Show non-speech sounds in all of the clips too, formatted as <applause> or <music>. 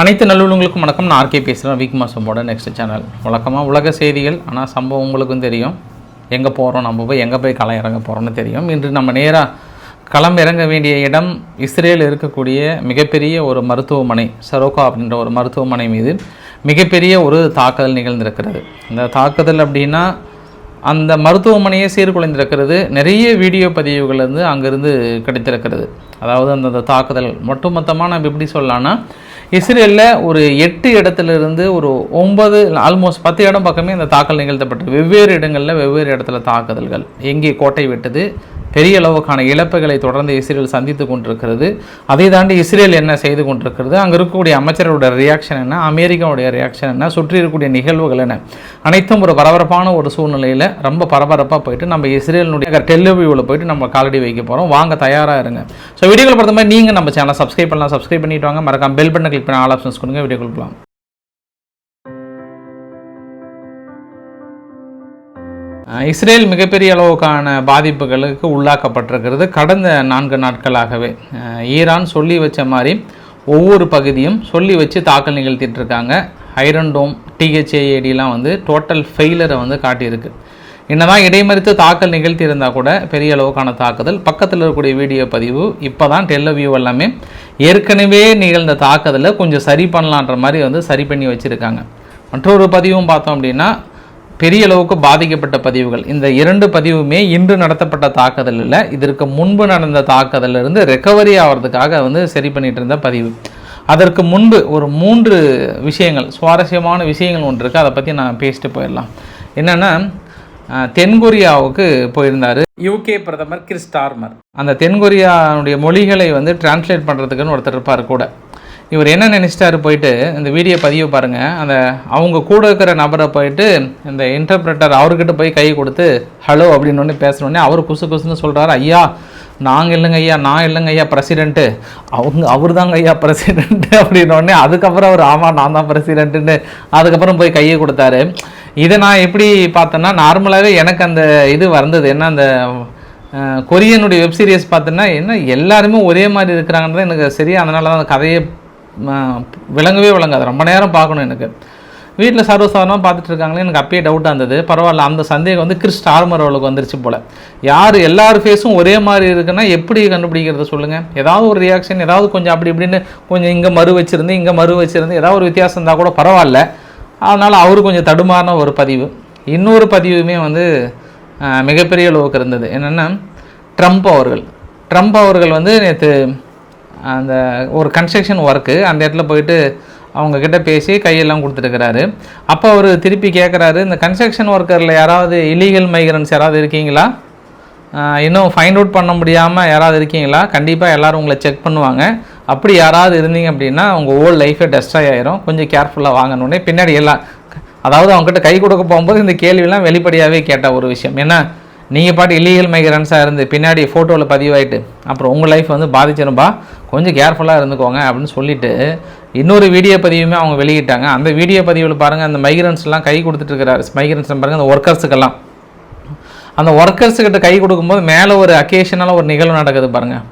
அனைத்து நல்லுள்ளங்களுக்கும் வணக்கம். நான் ஆர்கே பேசுகிறேன் வீக் மாசம்போட நெக்ஸ்ட் சேனல் வழக்கமாக உலக செய்திகள் ஆனால் சம்பவம் உங்களுக்கும் தெரியும். எங்கே போகிறோம் நம்ம போய் எங்கே போய் களம் இறங்க போகிறோம்னு தெரியும். இன்று நம்ம நேராக களம் இறங்க வேண்டிய இடம் இஸ்ரேல் இருக்கக்கூடிய மிகப்பெரிய ஒரு மருத்துவமனை சரோகா அப்படின்ற ஒரு மருத்துவமனை மீது மிகப்பெரிய ஒரு தாக்குதல் நிகழ்ந்திருக்கிறது. இந்த தாக்குதல் அப்படின்னா அந்த மருத்துவமனையே சீர்குலைந்திருக்கிறது. நிறைய வீடியோ பதிவுகள் வந்து அங்கேருந்து கிடைத்திருக்கிறது. அதாவது அந்த தாக்குதல். ஒட்டுமொத்தமாக நம்ம எப்படி சொல்லலான்னா இஸ்ரேலில் ஒரு எட்டு இடத்துல இருந்து ஒரு ஒன்பது ஆல்மோஸ்ட் பத்து இடம் பக்கமே இந்த தாக்கல் நிகழ்த்தப்பட்டது. வெவ்வேறு இடங்களில் வெவ்வேறு இடத்துல தாக்குதல்கள். எங்கே கோட்டை வெட்டுது பெரிய அளவுக்கான இழப்புகளை தொடர்ந்து இஸ்ரேல் சந்தித்து கொண்டிருக்கிறது. அதை தாண்டி இஸ்ரேல் என்ன செய்து கொண்டிருக்கிறது? அங்கே இருக்கக்கூடிய அமைச்சரோட ரியாக்ஷன் என்ன? அமெரிக்காவுடைய ரியாக்ஷன் என்ன? சுற்றி இருக்கக்கூடிய நிகழ்வுகள் என்ன? அனைத்தும் ஒரு பரபரப்பான ஒரு சூழ்நிலையில் ரொம்ப பரபரப்பாக போயிட்டு நம்ம இஸ்ரேலினுடைய டெல்லிவியூவில் போயிட்டு நம்ம காலடி வைக்க போகிறோம் வாங்க தயாராக இருங்க. ஸோ வீடியோவில் பார்த்த மாதிரி நீங்கள் நம்ம சேனலை சப்ஸ்கிரைப் பண்ணலாம். சப்ஸ்கிரைப் பண்ணிட்டு வாங்க. மறக்காம பெல் பட்டன் கிளிக் பண்ணி ஆல் ஆப்ஷன்ஸ் கொடுங்க. வீடியோ கொடுக்கலாம் இஸ்ரேல் மிகப்பெரிய அளவுக்கான பாதிப்புகளுக்கு உள்ளாக்கப்பட்டிருக்கிறது. கடந்த நான்கு நாட்களாகவே ஈரான் சொல்லி வச்ச மாதிரி ஒவ்வொரு பகுதியும் சொல்லி வச்சு தாக்கல் நிகழ்த்திட்டு இருக்காங்க. ஐரன் டோம் டிஹெச்ஏஏடிலாம் வந்து டோட்டல் ஃபெயிலரை வந்து காட்டியிருக்கு. என்னதான் இடைமறித்து தாக்கல் நிகழ்த்தியிருந்தால் கூட பெரிய அளவுக்கான தாக்குதல். பக்கத்தில் இருக்கக்கூடிய வீடியோ பதிவு இப்போ தான் டெல்லவியூ எல்லாமே ஏற்கனவே நிகழ்ந்த தாக்குதலை கொஞ்சம் சரி பண்ணலான்ற மாதிரி வந்து சரி பண்ணி வச்சுருக்காங்க. மற்றொரு பதிவும் பார்த்தோம் அப்படின்னா பெரிய அளவுக்கு பாதிக்கப்பட்ட பதிவுகள். இந்த இரண்டு பதிவுமே இன்று நடத்தப்பட்ட தாக்குதலில் இதற்கு முன்பு நடந்த தாக்குதலிருந்து ரெக்கவரி ஆகிறதுக்காக வந்து சரி பண்ணிட்டு இருந்த பதிவு. அதற்கு முன்பு ஒரு மூன்று விஷயங்கள் சுவாரஸ்யமான விஷயங்கள் ஒன்று இருக்குது அதை பற்றி நான் பேசிட்டு போயிடலாம். என்னென்னா தென்கொரியாவுக்கு போயிருந்தார் யூகே பிரதமர் கிறிஸ்டார்மர் அந்த தென்கொரியாவுடைய மொழிகளை வந்து டிரான்ஸ்லேட் பண்ணுறதுக்குன்னு ஒருத்தர் இருப்பார் கூட. இவர் என்ன நினச்சிட்டாரு போயிட்டு இந்த வீடியோ பதிவு பாருங்கள் அந்த அவங்க கூட இருக்கிற நபரை போயிட்டு இந்த இன்டர்பிரட்டர் அவர்கிட்ட போய் கை கொடுத்து ஹலோ அப்படின்னு ஒன்று பேசுனோடனே அவர் குசு குசுன்னு சொல்கிறாரு ஐயா நாங்கள் இல்லைங்க ஐயா நான் இல்லைங்க ஐயா பிரசிடென்ட்டு அவங்க அவர் தாங்க ஐயா பிரசிடென்ட்டு அப்படின்னோடனே அதுக்கப்புறம் அவர் ஆமாம் நான் தான் பிரசிடென்ட்டுன்னு அதுக்கப்புறம் போய் கையை கொடுத்தாரு. இதை நான் எப்படி பார்த்தேன்னா நார்மலாகவே எனக்கு அந்த இது வந்தது. என்ன அந்த கொரியனுடைய வெப் சீரிஸ் பார்த்தோன்னா என்ன எல்லாருமே ஒரே மாதிரி இருக்கிறாங்கன்றது எனக்கு சரியா அதனால தான் அந்த கதையை விளங்கவே விளங்காது. ரொம்ப நேரம் பார்க்கணும் எனக்கு. வீட்டில் சர்வசாதாரணமாக பார்த்துட்டு இருக்காங்களே எனக்கு அப்பயே டவுட்டாக இருந்தது. பரவாயில்ல அந்த சந்தேகம் வந்து கிறிஸ் டார்மர் அவளுக்கு வந்துருச்சு போல். யார் எல்லார் ஃபேஸும் ஒரே மாதிரி இருக்குன்னா எப்படி கண்டுபிடிக்கிறத சொல்லுங்கள் ஏதாவது ஒரு ரியாக்ஷன் ஏதாவது கொஞ்சம் அப்படி இப்படின்னு கொஞ்சம் இங்கே மறு வச்சுருந்து இங்கே மறு வச்சுருந்து ஏதாவது ஒரு வித்தியாசம் இருந்தால் கூட பரவாயில்ல. அதனால் அவரு கொஞ்சம் தடுமாறின ஒரு பதிவு. இன்னொரு பதிவுமே வந்து மிகப்பெரிய அளவுக்கு இருந்தது. என்னென்னா ட்ரம்ப் அவர்கள். ட்ரம்ப் அவர்கள் வந்து நேற்று அந்த ஒரு கன்ஸ்ட்ரக்ஷன் ஒர்க்கு அந்த இடத்துல போயிட்டு அவங்கக்கிட்ட பேசி கையெல்லாம் கொடுத்துருக்கிறாரு அப்போ அவர் திருப்பி கேட்குறாரு இந்த கன்ஸ்ட்ரக்ஷன் ஒர்க்கரில் யாராவது இல்லீகல் மைக்ரன்ஸ் யாராவது இருக்கீங்களா? இன்னும் ஃபைண்ட் அவுட் பண்ண முடியாமல் யாராவது இருக்கீங்களா? கண்டிப்பாக எல்லோரும் உங்களை செக் பண்ணுவாங்க. அப்படி யாராவது இருந்தீங்க அப்படின்னா உங்கள் ஓல்ட் லைஃபே டெஸ்ட்ராய் ஆயிரும். கொஞ்சம் கேர்ஃபுல்லாக வாங்கணுன்னே பின்னாடி எல்லாம் அதாவது அவங்ககிட்ட கை கொடுக்க போகும்போது இந்த கேள்வியெல்லாம் வெளிப்படையாகவே கேட்ட ஒரு விஷயம். ஏன்னா நீங்கள் பாட்டு இல்லீகல் மைக்ரன்ஸாக இருந்து பின்னாடி ஃபோட்டோவில் பதிவாயிட்டு அப்புறம் உங்கள் லைஃப் வந்து பாதிச்சிரும்பா? கொஞ்சம் கேர்ஃபுல்லாக இருந்துக்கோங்க அப்படின்னு சொல்லிட்டு இன்னொரு வீடியோ பதிவுமே அவங்க வெளியிட்டாங்க. அந்த வீடியோ பதிவில் பாருங்கள் அந்த மைக்ரன்ஸ்லாம் கை கொடுத்துட்டு இருக்கிறாரு. மைக்ரன்ஸ் பாருங்கள் அந்த ஒர்க்கர்ஸுக்கெல்லாம் அந்த ஒர்க்கர்ஸுக்கிட்ட கை கொடுக்கும்போது மேலே ஒரு அக்கேஷனலாக ஒரு நிகழ்வு நடக்குது பாருங்கள்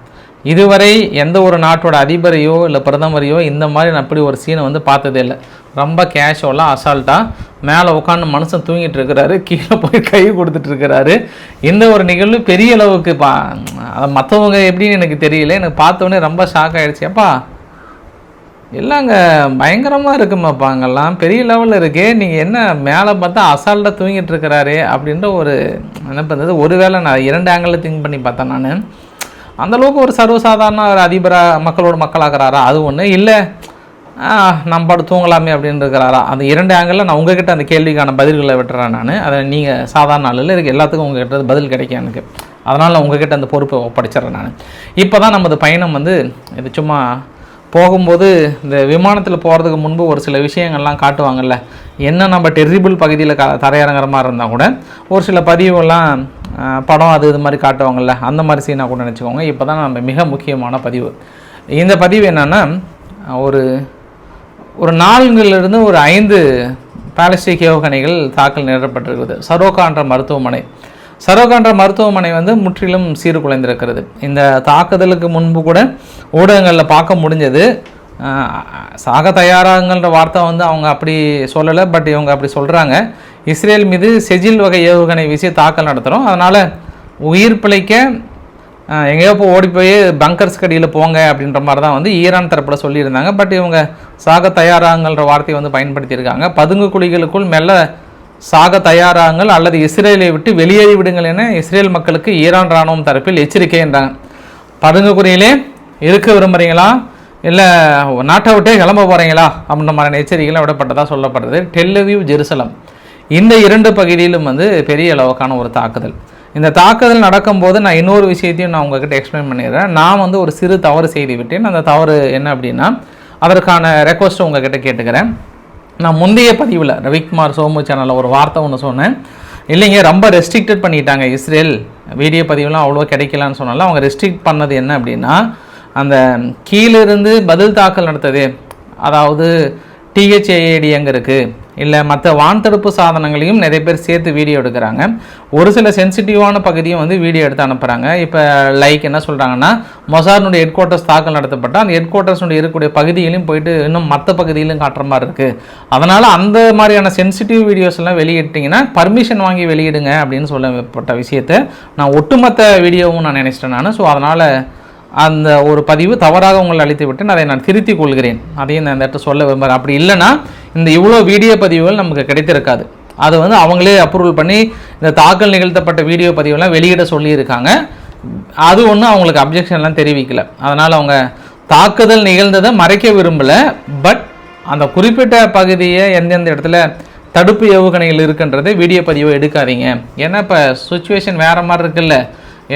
இதுவரை எந்த ஒரு நாட்டோட அதிபரையோ இல்லை பிரதமரையோ இந்த மாதிரி நான் அப்படி ஒரு சீனை வந்து பார்த்ததே இல்லை. ரொம்ப கேஷுவலாக அசால்ட்டாக மேலே உட்காந்து மனுஷன் தூங்கிட்டு இருக்கிறாரு கீழே போய் கை கொடுத்துட்டு இருக்கிறாரு. இந்த ஒரு நிகழ்வு பெரிய அளவுக்கு பா அதை மற்றவங்க எப்படின்னு எனக்கு தெரியல. எனக்கு பார்த்தோன்னே ரொம்ப ஷாக் ஆகிடுச்சு அப்பா இல்லைங்க பயங்கரமாக இருக்குமாப்பா அங்கெல்லாம். பெரிய லெவலில் இருக்கே. நீங்கள் என்ன மேலே பார்த்தா அசால்ட்டாக தூங்கிட்டு இருக்கிறாரே அப்படின்ற ஒரு என்ன பண்ணுறது ஒருவேளை நான் இரண்டு ஆங்கிளில் திங்க் பண்ணி பார்த்தேன் நான். அந்தளவுக்கு ஒரு சர்வசாதாரண ஒரு அதிபராக மக்களோட மக்களாகிறாரா அது ஒன்று இல்லை நம்ம பாட்டு தூங்கலாமே அப்படின்னு இருக்கிறாரா அந்த இரண்டு ஆங்கிளில் நான் உங்ககிட்ட அந்த கேள்விக்கான பதில்களை விட்டுறேன் நான். அதை நீங்கள் சாதாரண ஆளில் இருக்கு. எல்லாத்துக்கும் உங்ககிட்ட பதில் கிடைக்கும் எனக்கு. அதனால் உங்ககிட்ட அந்த பொறுப்பை ஒப்படைச்சிட்றேன் நான். இப்போ தான் நமது பயணம் வந்து இது சும்மா போகும்போது இந்த விமானத்தில் போகிறதுக்கு முன்பு ஒரு சில விஷயங்கள்லாம் காட்டுவாங்கல்ல. என்ன நம்ம டெரிபிள் பகுதியில் க தரையிறங்குற மாதிரி இருந்தால் கூட ஒரு சில பதிவுகள்லாம் படம் அது இது மாதிரி காட்டுவாங்கள்ல அந்த மாதிரி சீனாக கூட நினச்சிக்கோங்க. இப்போ தான் நம்ம மிக முக்கியமான பதிவு. இந்த பதிவு என்னென்னா ஒரு ஒரு நான்கிலிருந்து ஒரு ஐந்து பாலிஸ்டிக் ஏவுகணைகள் தாக்கல் நேரப்பட்டிருக்குது சரோகான்ற மருத்துவமனை. சரோகான்ற மருத்துவமனை வந்து முற்றிலும் சீர்குலைந்திருக்கிறது இந்த தாக்குதலுக்கு முன்பு கூட ஊடகங்களில் பார்க்க முடிஞ்சது. சாக தயாராகங்கள்ன்ற வார்த்தை வந்து அவங்க அப்படி சொல்லலை பட் இவங்க அப்படி சொல்கிறாங்க இஸ்ரேல் மீது செஜில் வகை ஏவுகணை வீசி தாக்கல் நடத்துகிறோம் அதனால் உயிர் பிழைக்க எங்கேயோ போய் ஓடி போய் பங்கர்ஸ் கடியில் போங்க அப்படின்ற மாதிரி தான் வந்து ஈரான் தரப்பில் சொல்லியிருந்தாங்க. பட் இவங்க சாக தயாராகங்கள்ன்ற வார்த்தையை வந்து பயன்படுத்தியிருக்காங்க. பதுங்கு குழிகளுக்குள் மெல்ல சாக தயாராகுங்கள் அல்லது இஸ்ரேலை விட்டு வெளியேறி விடுங்கள் என இஸ்ரேல் மக்களுக்கு ஈரான் ராணுவம் தரப்பில் எச்சரிக்கை என்றாங்க பதுங்குக்குறையிலே இருக்க விரும்புகிறீங்களா இல்லை நாட்டை விட்டே கிளம்ப போகிறீங்களா அப்படின்ற மாதிரியான எச்சரிக்கைகள் விடப்பட்டதாக சொல்லப்படுது. Tel Aviv Jerusalem. இந்த இரண்டு பகுதியிலும் வந்து பெரிய அளவுக்கான ஒரு தாக்குதல். இந்த தாக்குதல் நடக்கும்போது நான் இன்னொரு விஷயத்தையும் நான் உங்ககிட்ட எக்ஸ்பிளைன் பண்ணிடுறேன். நான் வந்து ஒரு சிறு தவறு செய்து விட்டேன். அந்த தவறு என்ன அப்படின்னா அதற்கான ரெக்வஸ்ட்டை உங்ககிட்ட கேட்டுக்கிறேன். நான் முந்தைய பதிவில் ரவிக்குமார் சோமு சேனலில் ஒரு வார்த்தை ஒன்று சொன்னேன். இல்லைங்க ரொம்ப ரெஸ்ட்ரிக்டட் பண்ணிட்டாங்க இஸ்ரேல். வீடியோ பதிவுலாம் அவ்வளோ கிடைக்கலான்னு சொன்னால அவங்க ரெஸ்ட்ரிக்ட் பண்ணது என்ன அப்படின்னா அந்த கீழிருந்து பதில் தாக்கல் நடத்தது. அதாவது டிஹெச்ஏஏடி எங்கே இருக்குது இல்லை மற்ற வான் தடுப்பு சாதனங்களையும் நிறைய பேர் சேர்த்து வீடியோ எடுக்கிறாங்க. ஒரு சில சென்சிட்டிவான பகுதியும் வந்து வீடியோ எடுத்து அனுப்புகிறாங்க இப்போ லைக் என்ன சொல்கிறாங்கன்னா மொசாரினுடைய ஹெட் குவார்ட்டர்ஸ் தாக்கல் நடத்தப்பட்டால் அந்த ஹெட் குவார்ட்டர்ஸுடைய இருக்கக்கூடிய பகுதியிலையும் போயிட்டு இன்னும் மற்ற பகுதியிலும் காட்டுற மாதிரி இருக்குது அதனால் அந்த மாதிரியான சென்சிட்டிவ் வீடியோஸ் எல்லாம் வெளியிட்டிங்கன்னா பர்மிஷன் வாங்கி வெளியிடுங்க அப்படின்னு சொல்லப்பட்ட விஷயத்தை நான் ஒட்டுமொத்த வீடியோவும் நான் நினச்சிட்டேன் நான். ஸோ அதனால் அந்த ஒரு பதிவு தவறாக உங்களை அளித்து விட்டேன் அதை நான் திருத்திக் கொள்கிறேன். அதையும் நான் இந்த இடத்த சொல்ல விரும்புகிறேன். அப்படி இல்லைன்னா இந்த இவ்வளோ வீடியோ பதிவுகள் நமக்கு கிடைத்திருக்காது. அதை வந்து அவங்களே அப்ரூவல் பண்ணி இந்த தாக்கல் நிகழ்த்தப்பட்ட வீடியோ பதிவெல்லாம் வெளியிட சொல்லியிருக்காங்க. அது ஒன்றும் அவங்களுக்கு அப்ஜெக்ஷன்லாம் தெரிவிக்கல. அதனால் அவங்க தாக்குதல் நிகழ்ந்ததை மறைக்க விரும்பலை. பட் அந்த குறிப்பிட்ட பகுதியை எந்தெந்த இடத்துல தடுப்பு ஏவுகணைகள் இருக்குன்றதை வீடியோ பதிவை எடுக்காதீங்க. ஏன்னா இப்போ சுச்சுவேஷன் வேறு மாதிரி இருக்குல்ல.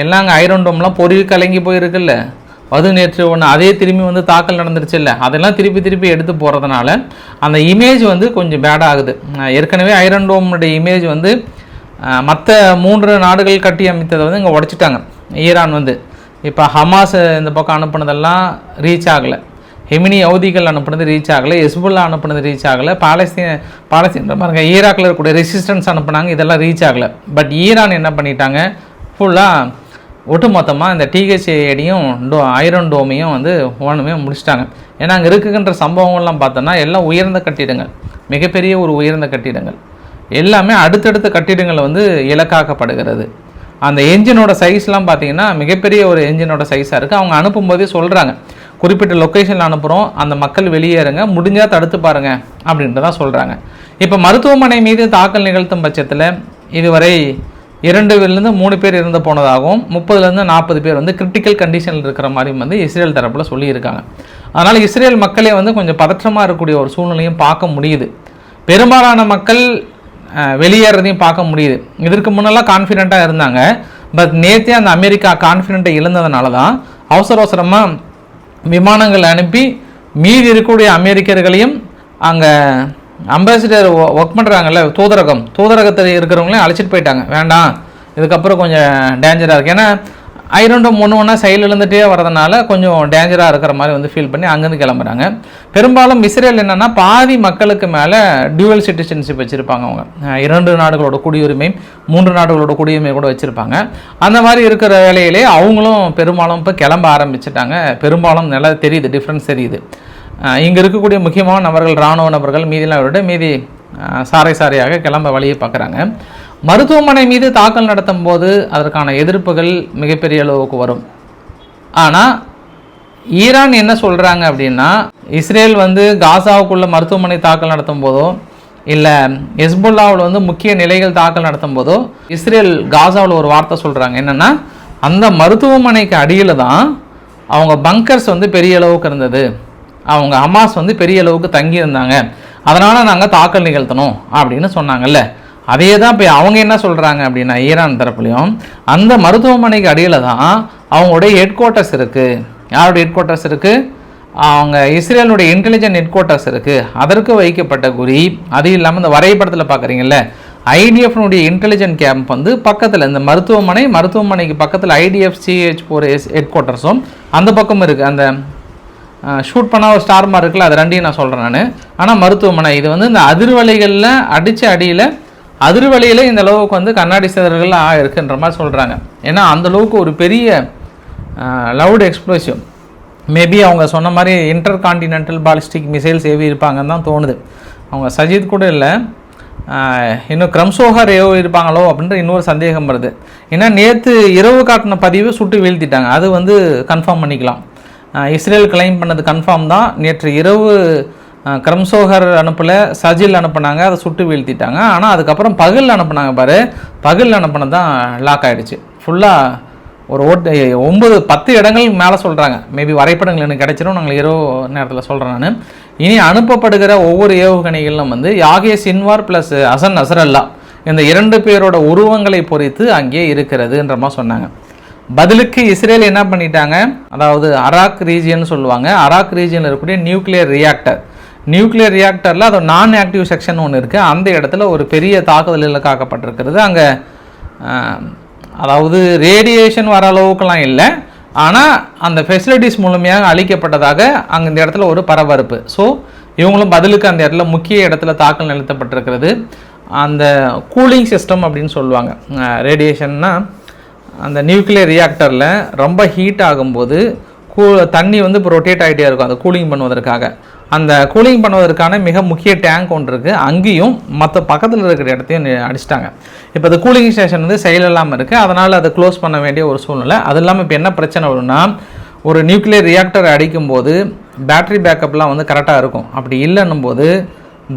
எல்லாம் அங்கே ஐரன் டோம்லாம் பொறி கலங்கி போயிருக்குல்ல. அது நேற்று ஒன்று அதே திரும்பி வந்து தாக்கல் நடந்துருச்சு இல்லை அதெல்லாம் திருப்பி திருப்பி எடுத்து போகிறதுனால அந்த இமேஜ் வந்து கொஞ்சம் பேடாகுது ஆகுது. ஏற்கனவே ஐரன் டோமுடைய இமேஜ் வந்து மற்ற மூன்று நாடுகள் கட்டி அமைத்ததை வந்து இங்கே உடச்சிட்டாங்க. ஈரான் வந்து. இப்போ ஹமாஸ் இந்த பக்கம் அனுப்புனதெல்லாம் ரீச் ஆகலை. ஹெமினி யவுதிகள் அனுப்புனது ரீச் ஆகலை. எஸ்புல்லா அனுப்புனது ரீச் ஆகலை. பாலஸ்தீன் பாலஸ்தீன் பாருங்க ஈராக்கில் இருக்கக்கூடிய ரெசிஸ்டன்ஸ் அனுப்புனாங்க. இதெல்லாம் ரீச் ஆகலை. பட் ஈரான் என்ன பண்ணிட்டாங்க? ஃபுல்லாக ஒட்டுமொத்தமாக இந்த டிஹெச்ஏடியும் டோ ஐரன் டோமையும் வந்து ஓனமே முடிச்சிட்டாங்க. ஏன்னா அங்கே இருக்குகின்ற சம்பவங்கள்லாம் பார்த்தோன்னா எல்லாம் உயர்ந்த கட்டிடங்கள். மிகப்பெரிய ஒரு உயர்ந்த கட்டிடங்கள். எல்லாமே அடுத்தடுத்த கட்டிடங்கள் வந்து இலக்காக்கப்படுகிறது. அந்த என்ஜினோட சைஸ்லாம் பார்த்தீங்கன்னா மிகப்பெரிய ஒரு என்ஜினோட சைஸாக இருக்குது அவங்க அனுப்பும்போதே சொல்கிறாங்க குறிப்பிட்ட லொக்கேஷனில் அனுப்புகிறோம் அந்த மக்கள் வெளியேறுங்க. முடிஞ்சால் தடுத்து பாருங்கள் அப்படின்ட்டு தான் சொல்கிறாங்க இப்போ மருத்துவமனை மீது தாக்கல் நிகழ்த்தும் பட்சத்தில் இதுவரை இரண்டு பேர்லேருந்து மூணு பேர் இறந்து போனதாகவும் முப்பதுலேருந்து நாற்பது பேர் வந்து கிரிட்டிக்கல் கண்டிஷனில் இருக்கிற மாதிரி வந்து இஸ்ரேல் தரப்பில் சொல்லியிருக்காங்க. அதனால் இஸ்ரேல் மக்களே வந்து கொஞ்சம் பதற்றமாக இருக்கக்கூடிய ஒரு சூழ்நிலையும் பார்க்க முடியுது. பெரும்பாலான மக்கள் வெளியேறதையும் பார்க்க முடியுது. இதற்கு முன்னெல்லாம் கான்ஃபிடெண்ட்டாக இருந்தாங்க. பட் நேற்றே அந்த அமெரிக்கா கான்ஃபிடென்ட்டை இழந்ததுனால தான் அவசர அவசரமாக விமானங்கள் அனுப்பி மீதி இருக்கக்கூடிய அமெரிக்கர்களையும் அங்கே அம்பாசிடர் ஒர்க் பண்ணுறாங்கல்ல தூதரகம். தூதரகத்தில் இருக்கிறவங்களையும் அழைச்சிட்டு போயிட்டாங்க. வேண்டாம். இதுக்கப்புறம் கொஞ்சம் டேஞ்சராக இருக்குது ஏன்னா ஐரண்டும் ஒன்று ஒன்றா சைடில் இருந்துகிட்டே வரதுனால கொஞ்சம் டேஞ்சராக இருக்கிற மாதிரி வந்து ஃபீல் பண்ணி அங்கேருந்து கிளம்புறாங்க. பெரும்பாலும் இஸ்ரேல் என்னென்னா பாதி மக்களுக்கு மேலே டியூவல் சிட்டிசன்ஷிப் வச்சுருப்பாங்க அவங்க. இரண்டு நாடுகளோட குடியுரிமை மூன்று நாடுகளோட குடியுரிமை கூட வச்சுருப்பாங்க. அந்த மாதிரி இருக்கிற வேலையிலே அவங்களும் பெரும்பாலும் இப்போ கிளம்ப ஆரம்பிச்சிட்டாங்க. பெரும்பாலும் நல்லா தெரியுது டிஃப்ரென்ஸ் தெரியுது. இங்கே இருக்கக்கூடிய முக்கியமான நபர்கள் இராணுவ நபர்கள் மீதிலாம் விட மீதி சாரை சாறை கிளம்ப வழியை பார்க்குறாங்க. மருத்துவமனை மீது தாக்கல் நடத்தும் போது அதற்கான எதிர்ப்புகள் மிகப்பெரிய அளவுக்கு வரும். ஆனால் ஈரான் என்ன சொல்கிறாங்க அப்படின்னா இஸ்ரேல் வந்து காசாவுக்குள்ள மருத்துவமனை தாக்கல் நடத்தும் போதோ இல்லை ஹெஸ்புல்லாவில் வந்து முக்கிய நிலைகள் தாக்கல் நடத்தும் போதோ இஸ்ரேல் காசாவில் ஒரு வார்த்தை சொல்கிறாங்க என்னென்னா அந்த மருத்துவமனைக்கு அடியில் தான் அவங்க பங்கர்ஸ் வந்து பெரிய அளவுக்கு இருந்தது. அவங்க ஹமாஸ் வந்து பெரிய அளவுக்கு தங்கியிருந்தாங்க. அதனால் நாங்கள் தாக்கல் நிகழ்த்தணும் அப்படின்னு சொன்னாங்கல்ல. அதே தான் இப்போ அவங்க என்ன சொல்கிறாங்க அப்படின்னா ஈரான் தரப்புலையும் அந்த மருத்துவமனைக்கு அடியில் தான் அவங்களுடைய ஹெட் குவார்ட்டர்ஸ் இருக்குது யாருடைய ஹெட் குவார்ட்டர்ஸ் இருக்குது அவங்க இஸ்ரேலுடைய இன்டெலிஜென்ட் ஹெட் குவார்ட்டர்ஸ் இருக்குது அதற்கு வைக்கப்பட்ட குறி அது இல்லாமல் இந்த வரைபடத்தில் பார்க்குறீங்கல்ல ஐடிஎஃப்னுடைய இன்டெலிஜென்ட் கேம்ப் வந்து பக்கத்தில் இந்த மருத்துவமனை மருத்துவமனைக்கு பக்கத்தில் IDF CH four S head குவார்ட்டர்ஸும் அந்த பக்கம் இருக்குது அந்த ஷூட் பண்ண ஒரு ஸ்டார் மாதிரி இருக்குல்ல அது ரெண்டையும் நான் சொல்கிறேன் நான். ஆனால் மருத்துவமனை இது வந்து இந்த அதிர்வலைகளில் அடித்த அடியில் அதிர்வலையில் இந்த அளவுக்கு வந்து கண்ணாடி சிதறல்கள் இருக்குன்ற மாதிரி சொல்கிறாங்க ஏன்னா அந்த அளவுக்கு ஒரு பெரிய லவுட் எக்ஸ்ப்ளோசிவ் மேபி அவங்க சொன்ன மாதிரி இன்டர் கான்டினென்டல் பாலிஸ்டிக் மிசைல்ஸ் ஏவி இருப்பாங்கன்னு தான் தோணுது. அவங்க சஜித் கூட இல்லை. இன்னும் கிரம்சோகர் ஏவோ இருப்பாங்களோ அப்படின்ற இன்னொரு சந்தேகம் வருது. ஏன்னா நேற்று இரவு காட்டின பதிவு சுட்டு வீழ்த்திட்டாங்க. அது வந்து கன்ஃபார்ம் பண்ணிக்கலாம். இஸ்ரேல் கிளைம் பண்ணது கன்ஃபார்ம் தான். நேற்று இரவு கிரம்சோகர் அனுப்பல சஜில் அனுப்புனாங்க அதை சுட்டு வீழ்த்திட்டாங்க. ஆனால் அதுக்கப்புறம் பகல் அனுப்புனாங்க பாரு. பகல் அனுப்புனது தான் லாக் ஆயிடுச்சு. ஃபுல்லாக ஒரு ஓட்டு ஒம்பது பத்து இடங்கள் மேலே சொல்கிறாங்க மேபி வரைபடங்கள் எனக்கு கிடைச்சிரும் நாங்கள் இரவு நேரத்தில் சொல்கிறேன் நான். இனி அனுப்பப்படுகிற ஒவ்வொரு ஏவுகணைகளும் வந்து Yahya Sinwar plus Hassan Nasrallah இந்த இரண்டு பேரோட உருவங்களை பொறித்து அங்கே இருக்கிறதுன்ற மாதிரி சொன்னாங்க. பதிலுக்கு இஸ்ரேல் என்ன பண்ணிட்டாங்க? அதாவது அராக் ரீஜியன் சொல்லுவாங்க. அராக் ரீஜியனில் இருக்கக்கூடிய நியூக்ளியர் ரியாக்டர் நியூக்ளியர் ரியாக்டரில் அது நான் ஆக்டிவ் செக்ஷன் ஒன்று இருக்குது அந்த இடத்துல ஒரு பெரிய தாக்குதலில் காக்கப்பட்டிருக்கிறது. அங்கே அதாவது ரேடியேஷன் வர அளவுக்குலாம் இல்லை. ஆனால் அந்த ஃபெசிலிட்டிஸ் மூலமையாக அளிக்கப்பட்டதாக அங்கே இந்த இடத்துல ஒரு பரபரப்பு. ஸோ இவங்களும் பதிலுக்கு அந்த இடத்துல முக்கிய இடத்துல தாக்கல் நிறுத்தப்பட்டிருக்கிறது. அந்த கூலிங் சிஸ்டம் அப்படின்னு சொல்லுவாங்க. ரேடியேஷன்னா அந்த நியூக்ளியர் ரியாக்டரில் ரொம்ப ஹீட் ஆகும்போது கூ தண்ணி வந்து இப்போ ரொட்டேட் ஆகிட்டே இருக்கும். அதை கூலிங் பண்ணுவதற்காக. அந்த கூலிங் பண்ணுவதற்கான மிக முக்கிய டேங்க் ஒன்று இருக்குது அங்கேயும் மற்ற பக்கத்தில் இருக்கிற இடத்தையும் அடிச்சிட்டாங்க. இப்போ அது கூலிங் ஸ்டேஷன் வந்து செயலில்லாமல் இருக்குது அதனால் அதை க்ளோஸ் பண்ண வேண்டிய ஒரு சூழ்நிலை. அது இல்லாமல் இப்போ என்ன பிரச்சனை வரும்னா ஒரு நியூக்ளியர் ரியாக்டர் அடிக்கும்போது பேட்டரி பேக்கப்லாம் வந்து கரெக்டாக இருக்கும். அப்படி இல்லைன்னும் போது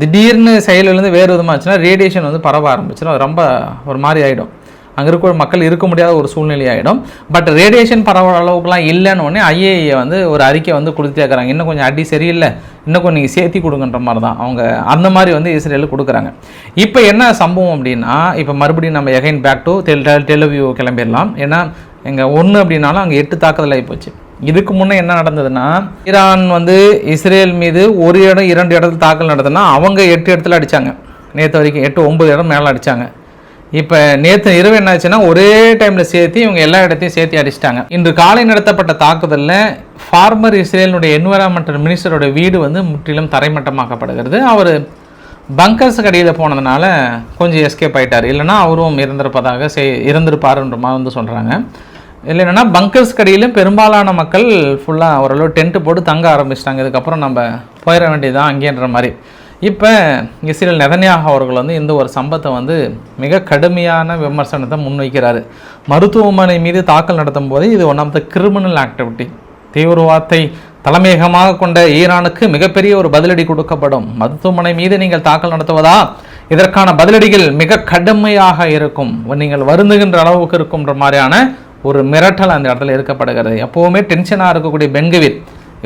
திடீர்னு செயலிலேருந்து வேறு விதமாச்சுன்னா ரேடியேஷன் வந்து பரவ ஆரம்பிச்சிடும் ரொம்ப ஒரு மாதிரி ஆகிடும் அங்கே இருக்கிற மக்கள் இருக்க முடியாத ஒரு சூழ்நிலை ஆகிடும் பட் ரேடியேஷன் பரவ அளவுக்குலாம் இல்லைன்னு உடனே ஐஏஏ வந்து ஒரு அறிக்கை வந்து கொடுத்துட்டே இருக்கிறாங்க இன்னும் கொஞ்சம் அடி சரியில்லை. இன்னும் கொஞ்சம் நீங்கள் சேர்த்தி கொடுங்கன்ற மாதிரி தான் அவங்க அந்த மாதிரி வந்து இஸ்ரேலு கொடுக்குறாங்க. இப்போ என்ன சம்பவம் அப்படின்னா இப்போ மறுபடியும் நம்ம எகைன் பேக் டு டெல் டெலிவியூ கிளம்பிடலாம். ஏன்னா எங்கே ஒன்று அப்படின்னாலும் அங்கே எட்டு தாக்குதல் ஆகி போச்சு இதுக்கு முன்னே என்ன நடந்ததுன்னா ஈரான் வந்து இஸ்ரேல் மீது ஒரு இடம் இரண்டு இடத்துல தாக்கல் நடந்ததுன்னா அவங்க எட்டு இடத்துல அடிச்சாங்க. நேற்று வரைக்கும் எட்டு ஒம்பது இடம் மேலே அடித்தாங்க இப்போ நேற்று இரவு என்னாச்சுன்னா ஒரே டைமில் சேர்த்து இவங்க எல்லா இடத்தையும் சேர்த்து அடிச்சிட்டாங்க. இன்று காலை நடத்தப்பட்ட தாக்குதலில் ஃபார்மர் இஸ்ரேலினுடைய என்வரான்மெண்டல் மினிஸ்டரோட வீடு வந்து முற்றிலும் தரைமட்டமாக்கப்படுகிறது. அவர் பங்கர்ஸ் அடியில் போனதுனால கொஞ்சம் எஸ்கேப் ஆகிட்டார் இல்லைன்னா அவரும் இறந்திருப்பதாக செய் இறந்திருப்பாருன்ற மாதிரி வந்து சொல்கிறாங்க இல்லைன்னா பங்கர்ஸ் கடையிலும் பெரும்பாலான மக்கள் ஃபுல்லாக ஓரளவு டென்ட்டு போட்டு தங்க ஆரம்பிச்சிட்டாங்க. இதுக்கப்புறம் நம்ம போயிட வேண்டியதுதான் அங்கேன்ற மாதிரி. இப்போ இஸ்ரேல் நெதன்யாக அவர்கள் வந்து இந்த ஒரு சம்பத்தை வந்து மிக கடுமையான விமர்சனத்தை முன்வைக்கிறார். மருத்துவமனை மீது தாக்கல் நடத்தும் போது இது one of the criminal activity தீவிரவாதத்தை தலைமையகமாக கொண்ட ஈரானுக்கு மிகப்பெரிய ஒரு பதிலடி கொடுக்கப்படும். மருத்துவமனை மீது நீங்கள் தாக்கல் நடத்துவதா? இதற்கான பதிலடிகள் மிக கடுமையாக இருக்கும். நீங்கள் வருந்துகின்ற அளவுக்கு இருக்கும்ன்ற மாதிரியான ஒரு மிரட்டல் அந்த இடத்துல இருக்கப்படுகிறது எப்போவுமே டென்ஷனாக இருக்கக்கூடிய பென்கவீர்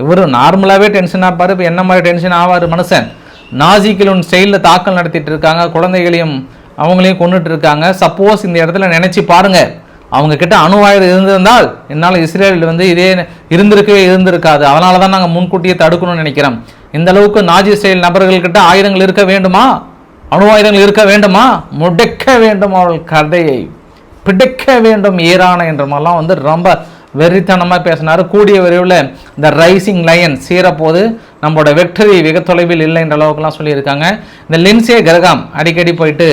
இவர் நார்மலாகவே டென்ஷன் ஆப்பார் இப்போ என்ன மாதிரி டென்ஷன் ஆவார் மனுஷன்? நாசிக்களும் ஸ்டைலில் தாக்கல் நடத்திட்டு இருக்காங்க குழந்தைகளையும் அவங்களையும் கொண்டுட்டு இருக்காங்க சப்போஸ் இந்த இடத்துல நினைச்சு பாருங்க. அவங்க கிட்ட அணு ஆயுதம் இருந்திருந்தால் என்னால் இஸ்ரேலில் வந்து இதே இருந்திருக்கவே இருந்திருக்காது. அதனால தான் நாங்கள் முன்கூட்டியே தடுக்கணும்னு நினைக்கிறோம். இந்த அளவுக்கு நாஜி செயல் நபர்கள்கிட்ட ஆயுதங்கள் இருக்க வேண்டுமா? அணு ஆயுதங்கள் இருக்க வேண்டுமா? முடைக்க வேண்டும் அவள் கதையை. பிடிக்க வேண்டும் ஈரானை என்ற மாதிரிலாம் வந்து ரொம்ப வெறித்தனமாக பேசினார். கூடிய விரைவில் இந்த ரைசிங் லயன் சீரப்போது நம்மளோட வெக்டரி வெகு தொலைவில் இல்லைன்ற அளவுக்குலாம் சொல்லியிருக்காங்க. இந்த லின்சே கிரகாம் அடிக்கடி போயிட்டு